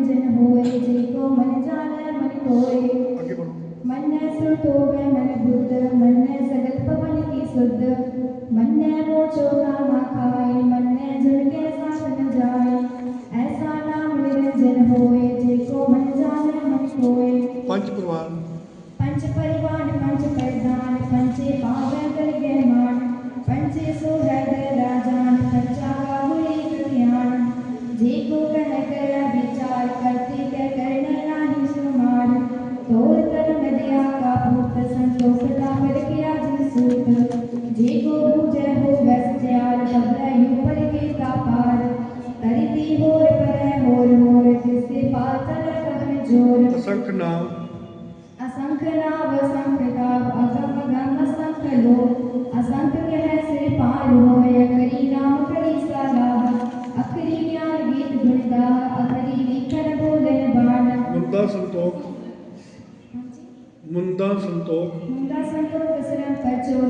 रंजन होए जे को मन जाने मन कोए मन ने सुरतो वे मन बुद्ध मन ने सगल पवन की सुध मन ने वो चोखा ना खाए मन ने जड़ के साथ न जाए ऐसा नाम निरंजन होए जे को मन जाने मन कोए पंच परिवार पंच परिवार पंच परिधान पंचे पावे कर गए मान पंचे सो हृदय राजान पंचा का हुए कृत्यान जे को कह कर असंख्य नाम असंख्य नाम असंख्य गाव असंख्य गंध असंख्य लोक असंख्य कह से पार होय करी नाम करी साला अखरी ज्ञान गीत गुणगा अखरी लिखन बोले बाण मुंदा संतोख मुंदा संतोख मुंदा संतोख कसरम पचो